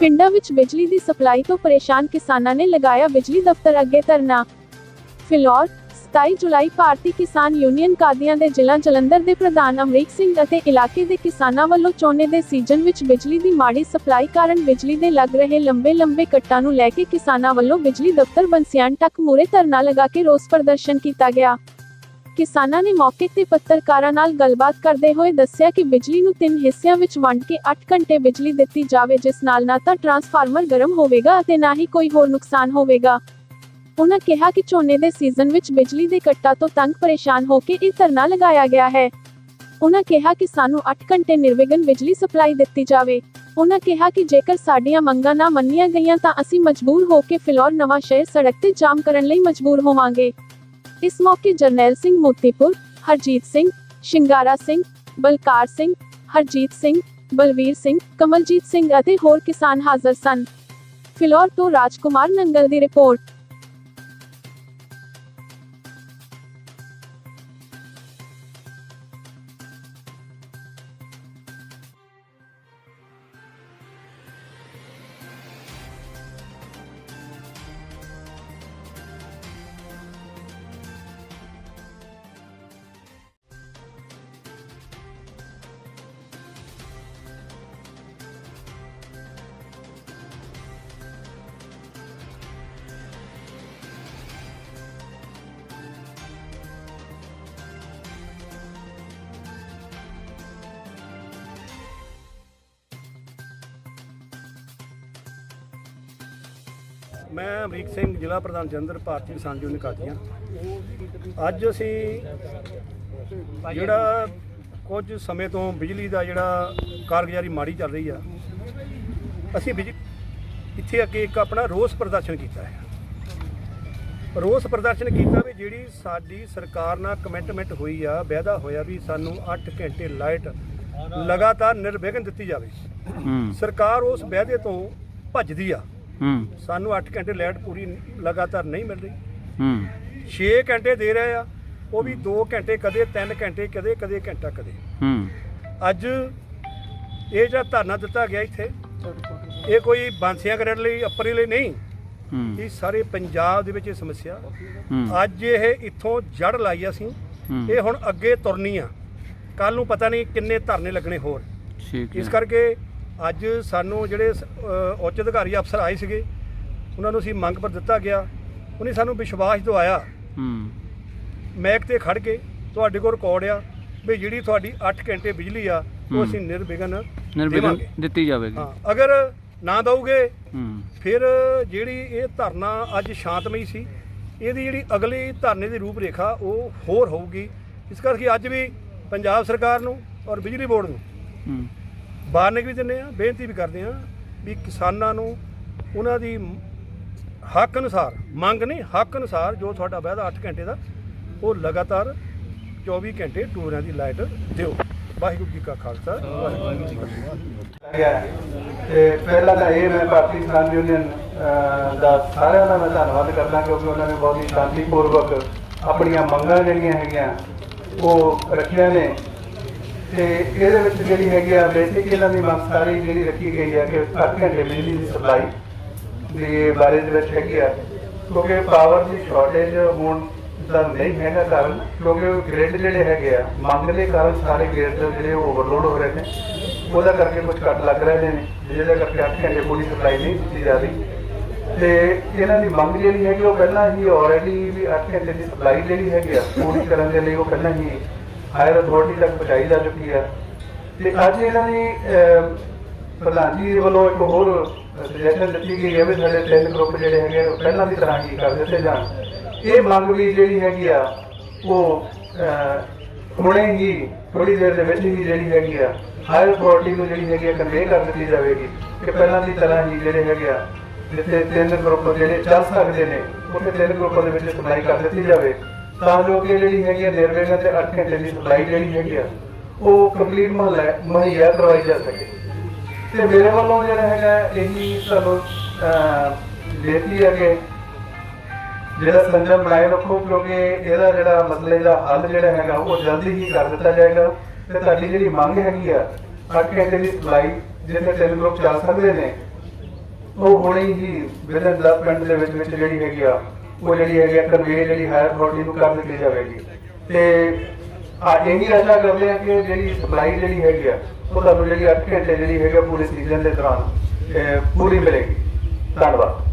ਪਿੰਡਾਂ ਵਿੱਚ ਬਿਜਲੀ ਦੀ ਸਪਲਾਈ ਤੋਂ ਪਰੇਸ਼ਾਨ ਕਿਸਾਨਾਂ ਨੇ ਲਗਾਇਆ ਬਿਜਲੀ ਦਫ਼ਤਰ ਅੱਗੇ ਧਰਨਾ। ਫਿਲੌਰ 27 ਜੁਲਾਈ ਭਾਰਤੀ ਕਿਸਾਨ ਯੂਨੀਅਨ ਕਾਦੀਆਂ ਦੇ ਜ਼ਿਲ੍ਹਾ ਜਲੰਧਰ ਦੇ ਪ੍ਰਧਾਨ ਅਮਰੀਕ ਸਿੰਘ ਅਤੇ ਇਲਾਕੇ ਦੇ ਕਿਸਾਨਾਂ ਵੱਲੋਂ ਝੋਨੇ ਦੇ ਸੀਜ਼ਨ ਵਿੱਚ ਬਿਜਲੀ ਦੀ ਮਾੜੀ ਸਪਲਾਈ ਕਾਰਨ ਬਿਜਲੀ ਦੇ ਲੱਗ ਰਹੇ ਲੰਬੇ-ਲੰਬੇ ਕੱਟਾਂ ਨੂੰ ਲੈ ਕੇ ਕਿਸਾਨਾਂ ਵੱਲੋਂ ਬਿਜਲੀ ਦਫ਼ਤਰ ਬੰਸਿਆਣ ਤੱਕ ਮੂਰੇ ਧਰਨਾ ਲਗਾ ਕੇ ਰੋਸ ਪ੍ਰਦਰਸ਼ਨ ਕੀਤਾ ਗਿਆ। ਕਿਸਾਨਾਂ ਨੇ ਮੌਕੇ ਤੇ ਪੱਤਰਕਾਰਾਂ ਨਾਲ ਗੱਲਬਾਤ ਕਰਦੇ ਹੋਏ ਦੱਸਿਆ ਕਿ ਬਿਜਲੀ ਨੂੰ ਤਿੰਨ ਹਿੱਸਿਆਂ ਵਿੱਚ ਵੰਡ ਕੇ 8 ਘੰਟੇ ਬਿਜਲੀ ਦਿੱਤੀ ਜਾਵੇ, ਜਿਸ ਨਾਲ ਨਾ ਤਾਂ ਟਰਾਂਸਫਾਰਮਰ ਗਰਮ ਹੋਵੇਗਾ ਅਤੇ ਨਾ ਹੀ ਕੋਈ ਹੋਰ ਨੁਕਸਾਨ ਹੋਵੇਗਾ। ਉਨ੍ਹਾਂ ਕਿਹਾ ਕਿ ਝੋਨੇ ਦੇ ਸੀਜ਼ਨ ਵਿੱਚ ਬਿਜਲੀ ਦੇ ਕੱਟਾਂ ਤੋਂ ਤੰਗ ਪਰੇਸ਼ਾਨ ਹੋ ਕੇ ਇਹ ਧਰਨਾ ਲਗਾਇਆ ਗਿਆ ਹੈ। ਉਨ੍ਹਾਂ ਕਿਹਾ ਕਿ ਸਾਨੂੰ 8 ਘੰਟੇ ਨਿਰਵਿਘਨ ਬਿਜਲੀ ਸਪਲਾਈ ਦਿੱਤੀ ਜਾਵੇ। ਉਹਨਾਂ ਕਿਹਾ ਕਿ ਜੇਕਰ ਸਾਡੀਆਂ ਮੰਗਾਂ ਨਾ ਮੰਨੀਆਂ ਗਈਆਂ ਤਾਂ ਅਸੀਂ ਮਜਬੂਰ ਹੋ ਕੇ ਫਿਲੌਰ ਨਵਾਂ ਸ਼ਹਿਰ ਸੜਕ ਤੇ ਜਾਮ ਕਰਨ ਲਈ ਮਜਬੂਰ ਹੋਵਾਂਗੇ। ਇਸ ਮੌਕੇ ਜਰਨੈਲ ਸਿੰਘ ਮੋਤੀਪੁਰ, ਹਰਜੀਤ ਸਿੰਘ, ਸ਼ਿੰਗਾਰਾ ਸਿੰਘ, ਬਲਕਾਰ ਸਿੰਘ, ਹਰਜੀਤ ਸਿੰਘ, ਬਲਵੀਰ ਸਿੰਘ, ਕਮਲਜੀਤ ਸਿੰਘ ਅਤੇ ਹੋਰ ਕਿਸਾਨ ਹਾਜ਼ਰ ਸਨ। ਫਿਲੌਰ ਤੋਂ ਰਾਜਕੁਮਾਰ ਨੰਗਲ ਦੀ ਰਿਪੋਰਟ। ਮੈਂ ਅਮਰੀਕ ਸਿੰਘ ਜ਼ਿਲ੍ਹਾ ਪ੍ਰਧਾਨ ਜਲੰਧਰ ਭਾਰਤੀ ਕਿਸਾਨ ਯੂਨੀਅਨ ਕਾਦੀਆਂ ਅੱਜ ਅਸੀਂ ਜਿਹੜਾ ਕੁਝ ਸਮੇਂ ਤੋਂ ਬਿਜਲੀ ਦਾ ਜਿਹੜਾ ਕਾਰਗੁਜ਼ਾਰੀ ਮਾੜੀ ਚੱਲ ਰਹੀ ਆ ਅਸੀਂ ਇੱਥੇ ਅੱਗੇ ਇੱਕ ਆਪਣਾ ਰੋਸ ਪ੍ਰਦਰਸ਼ਨ ਕੀਤਾ ਹੈ। ਰੋਸ ਪ੍ਰਦਰਸ਼ਨ ਕੀਤਾ ਵੀ ਜਿਹੜੀ ਸਾਡੀ ਸਰਕਾਰ ਨਾਲ ਕਮਿਟਮੈਂਟ ਹੋਈ ਆ ਵਾਅਦਾ ਹੋਇਆ ਵੀ ਸਾਨੂੰ 8 ਘੰਟੇ ਲਾਈਟ ਲਗਾਤਾਰ ਨਿਰਵਿਘਨ ਦਿੱਤੀ ਜਾਵੇ। ਸਰਕਾਰ ਉਸ ਵਾਅਦੇ ਤੋਂ ਭੱਜਦੀ ਆ। ਹੂੰ। ਸਾਨੂੰ 8 ਘੰਟੇ ਲਾਈਟ ਪੂਰੀ ਲਗਾਤਾਰ ਨਹੀਂ ਮਿਲ ਰਹੀ। ਹੂੰ। 6 ਘੰਟੇ ਦੇ ਰਹੇ ਆ ਉਹ ਵੀ 2 ਘੰਟੇ ਕਦੇ 3 ਘੰਟੇ ਕਦੇ ਕਦੇ ਘੰਟਾ ਕਦੇ। ਹੂੰ। ਅੱਜ ਇਹ ਜਿਹੜਾ ਧਰਨਾ ਦਿੱਤਾ ਗਿਆ ਇੱਥੇ ਇਹ ਕੋਈ ਬਾਂਸੀਆਂ ਕਰਨ ਲਈ ਅੱਪਰੇ ਲਈ ਨਹੀਂ। ਇਹ ਸਾਰੇ ਪੰਜਾਬ ਦੇ ਵਿੱਚ ਇਹ ਸਮੱਸਿਆ। ਅੱਜ ਇਹ ਇੱਥੋਂ ਜੜ ਲਾਈ ਅਸੀਂ। ਇਹ ਹੁਣ ਅੱਗੇ ਤੁਰਨੀ ਆ। ਕੱਲ ਨੂੰ ਪਤਾ ਨਹੀਂ ਕਿੰਨੇ ਧਰਨੇ ਲੱਗਣੇ ਹੋਰ। ਠੀਕ ਇਸ ਕਰਕੇ ਅੱਜ ਸਾਨੂੰ ਜਿਹੜੇ ਉੱਚ ਅਧਿਕਾਰੀ ਅਫਸਰ ਆਏ ਸੀਗੇ ਉਹਨਾਂ ਨੂੰ ਅਸੀਂ ਮੰਗ ਪਰ ਦਿੱਤਾ ਗਿਆ। ਉਹਨੇ ਸਾਨੂੰ ਵਿਸ਼ਵਾਸ ਦਿਵਾਇਆ। ਹੂੰ। ਮੈਕ ਤੇ ਖੜ ਕੇ ਤੁਹਾਡੇ ਕੋਲ ਰਿਕਾਰਡ ਆ ਵੀ ਜਿਹੜੀ ਤੁਹਾਡੀ 8 ਘੰਟੇ ਬਿਜਲੀ ਆ ਉਹ। ਅਸੀਂ ਨਿਰਵਿਘਨ ਨਿਰਵਿਘਨ ਦਿੱਤੀ ਜਾਵੇਗੀ। ਹਾਂ ਅਗਰ ਨਾ ਦਊਗੇ ਹੂੰ। ਫਿਰ ਜਿਹੜੀ ਇਹ ਧਰਨਾ ਅੱਜ ਸ਼ਾਂਤਮਈ ਸੀ ਇਹਦੀ ਜਿਹੜੀ ਅਗਲੀ ਧਰਨੇ ਦੀ ਰੂਪ ਰੇਖਾ ਉਹ ਹੋਰ ਹੋਊਗੀ। ਇਸ ਕਰਕੇ ਅੱਜ ਵੀ ਪੰਜਾਬ ਸਰਕਾਰ ਨੂੰ ਔਰ ਬਿਜਲੀ ਬੋਰਡ ਨੂੰ ਹੂੰ। ਵਾਰਨਿੰਗ ਵੀ ਦਿੰਦੇ ਆ ਬੇਨਤੀ ਵੀ ਕਰਦੇ ਆ ਵੀ ਕਿਸਾਨਾਂ ਨੂੰ ਉਹਨਾਂ ਦੀ ਹੱਕ ਅਨੁਸਾਰ, ਮੰਗ ਨਹੀਂ, ਹੱਕ ਅਨੁਸਾਰ ਜੋ ਤੁਹਾਡਾ ਵਾਅਦਾ 8 ਘੰਟੇ ਦਾ, ਉਹ ਲਗਾਤਾਰ 24 ਘੰਟੇ ਟੂਰਾਂ ਦੀ ਲਾਈਟ ਦਿਓ। ਵਾਹਿਗੁਰੂ ਜੀ ਕਾ ਖਾਲਸਾ, ਵਾਹਿਗੁਰੂ ਜੀ ਕੀ ਫਤਿਹ। ਤੇ ਪਹਿਲਾਂ ਤਾਂ ਇਹ ਮੈਂ ਭਾਰਤੀ ਕਿਸਾਨ ਯੂਨੀਅਨ ਦਾ ਸਾਰਿਆਂ ਦਾ ਮੈਂ ਧੰਨਵਾਦ ਕਰਦਾ ਕਿਉਂਕਿ ਉਹਨਾਂ ਨੇ ਬਹੁਤ ਹੀ ਸ਼ਾਂਤੀਪੂਰਵਕ ਆਪਣੀਆਂ ਮੰਗਾਂ ਜਿਹੜੀਆਂ ਹੈਗੀਆਂ, ਉਹ ਰੱਖੀਆਂ ਨੇ। ਤੇ ਇਹਦੇ ਵਿੱਚ ਜਿਹੜੀ ਹੈਗੀ ਆ ਬੇਸਿਕ ਇਹਨਾਂ ਦੀ ਮੰਗ ਸਾਰੀ ਜਿਹੜੀ ਰੱਖੀ ਗਈ ਹੈ ਕਿ 8 ਘੰਟੇ ਬਿਜਲੀ ਦੀ ਸਪਲਾਈ ਦੇ ਬਾਰੇ ਦੇ ਵਿੱਚ ਹੈਗੀ ਆ। ਕਿਉਂਕਿ ਪਾਵਰ ਦੀ ਸ਼ਾਰਟੇਜ ਹੋਣ ਦਾ ਨਹੀਂ ਹੈਗਾ ਕਾਰਨ, ਕਿਉਂਕਿ ਗ੍ਰਿਡ ਜਿਹੜੇ ਹੈਗੇ ਆ, ਮੰਗ ਦੇ ਕਾਰਨ ਸਾਰੇ ਗ੍ਰਿਡ ਜਿਹੜੇ ਓਵਰਲੋਡ ਹੋ ਰਹੇ ਨੇ। ਉਹਦਾ ਕਰਕੇ ਕੁਝ ਕੱਟ ਲੱਗ ਰਹੇ ਨੇ, ਜਿਹਦੇ ਕਰਕੇ 8 ਘੰਟੇ ਪੂਰੀ ਸਪਲਾਈ ਨਹੀਂ ਦਿੱਤੀ ਜਾ ਰਹੀ। ਤੇ ਇਹਨਾਂ ਦੀ ਮੰਗ ਜਿਹੜੀ ਹੈਗੀ, ਉਹ ਪਹਿਲਾਂ ਹੀ ਆਲਰੇਡੀ ਵੀ 8 ਘੰਟੇ ਦੀ ਸਪਲਾਈ ਜਿਹੜੀ ਹੈਗੀ ਆ, ਪੂਰੀ ਕਰਨ ਦੇ ਲਈ ਉਹ ਪਹਿਲਾਂ ਹੀ ਹਾਇਰ ਅਥਾਰਟੀ ਤੱਕ ਪਹੁੰਚਾਈ ਜਾ ਚੁੱਕੀ ਆ ਤੇ ਅੱਜ ਇਹਨਾਂ ਦੀ ਅਹ, ਪ੍ਰਧਾਨ ਜੀ ਵੱਲੋਂ ਇੱਕ ਹੋਰ ਸੁਜੈਸ਼ਨ ਦਿੱਤੀ ਗਈ ਹੈ ਵੀ ਸਾਡੇ ਤਿੰਨ ਗਰੁੱਪ ਜਿਹੜੇ ਹੈਗੇ ਪਹਿਲਾਂ ਦੀ ਤਰ੍ਹਾਂ ਹੀ ਕਰ ਦਿੱਤੇ ਜਾਣ। ਇਹ ਮੰਗ ਵੀ ਜਿਹੜੀ ਹੈਗੀ ਆ ਉਹ ਹੁਣੇ ਹੀ ਥੋੜੀ ਦੇਰ ਦੇ ਵਿੱਚ ਹੀ ਜਿਹੜੀ ਹੈਗੀ ਆ ਹਾਇਰ ਅਥਾਰਟੀ ਨੂੰ ਜਿਹੜੀ ਹੈਗੀ ਆ ਕਨਵੇ ਕਰ ਦਿੱਤੀ ਜਾਵੇਗੀ ਕਿ ਪਹਿਲਾਂ ਦੀ ਤਰ੍ਹਾਂ ਹੀ ਜਿਹੜੇ ਹੈਗੇ ਆ ਜਿੱਥੇ ਤਿੰਨ ਗਰੁੱਪ ਜਿਹੜੇ ਚੱਲ ਸਕਦੇ ਨੇ ਉੱਥੇ ਤਿੰਨ ਗਰੁੱਪਾਂ ਦੇ ਵਿੱਚ ਸਪਲਾਈ ਕਰ ਦਿੱਤੀ ਜਾਵੇ। ਤਾਂ ਜੋ ਕਿ ਜਿਹੜੀ ਹੈਗੀ ਆ ਨਿਰਵਿਘਨ ਤੇ 8 ਘੰਟੇ ਦੀ ਸਪਲਾਈ ਜਿਹੜੀ ਹੈਗੀ ਆ ਉਹ ਕੰਪਲੀਟ ਮੁਹੱਈਆ ਕਰਵਾਈ ਜਾ ਸਕੇ। ਤੇ ਮੇਰੇ ਵੱਲੋਂ ਜਿਹੜਾ ਹੈਗਾ ਇਹੀ ਤੁਹਾਨੂੰ ਅਹ, ਬੇਨਤੀ ਹੈ ਕਿ ਜਿਹੜਾ ਸੰਜਮ ਬਣਾਏ ਰੱਖੋ ਕਿਉਂਕਿ ਇਹਦਾ ਜਿਹੜਾ ਮਸਲੇ ਦਾ ਹੱਲ ਜਿਹੜਾ ਹੈਗਾ ਉਹ ਜਲਦੀ ਹੀ ਕਰ ਦਿੱਤਾ ਜਾਏਗਾ। ਤੇ ਤੁਹਾਡੀ ਜਿਹੜੀ ਮੰਗ ਹੈਗੀ ਆ ਅੱਠ ਘੰਟੇ ਦੀ ਸਪਲਾਈ ਜਿਹਦੇ ਤਿੰਨ ਗਰੁੱਪ ਚੱਲ ਸਕਦੇ ਨੇ ਉਹ ਹੁਣੇ ਹੀ ਵਿਦਨ ਡਿਵੈਲਪਮੈਂਟ ਦੇ ਵਿੱਚ ਵਿੱਚ ਜਿਹੜੀ ਹੈਗੀ ਆ ਉਹ ਜਿਹੜੀ ਹੈਗੀ ਆ ਕਨਵੇ ਜਿਹੜੀ ਹਾਇਰ ਅਥਾਰਟੀ ਨੂੰ ਕਰ ਦਿੱਤੀ ਜਾਵੇਗੀ। ਤੇ ਆ ਇਹ ਆਸ਼ਾ ਕਰਦੇ ਆ ਕਿ ਜਿਹੜੀ ਸਪਲਾਈ ਜਿਹੜੀ ਹੈਗੀ ਆ, ਉਹ ਤੁਹਾਨੂੰ ਜਿਹੜੀ 8 ਘੰਟੇ ਜਿਹੜੀ ਹੈਗੀ ਆ ਪੂਰੇ ਸੀਜ਼ਨ ਦੇ ਦੌਰਾਨ ਪੂਰੀ ਮਿਲੇਗੀ। ਧੰਨਵਾਦ।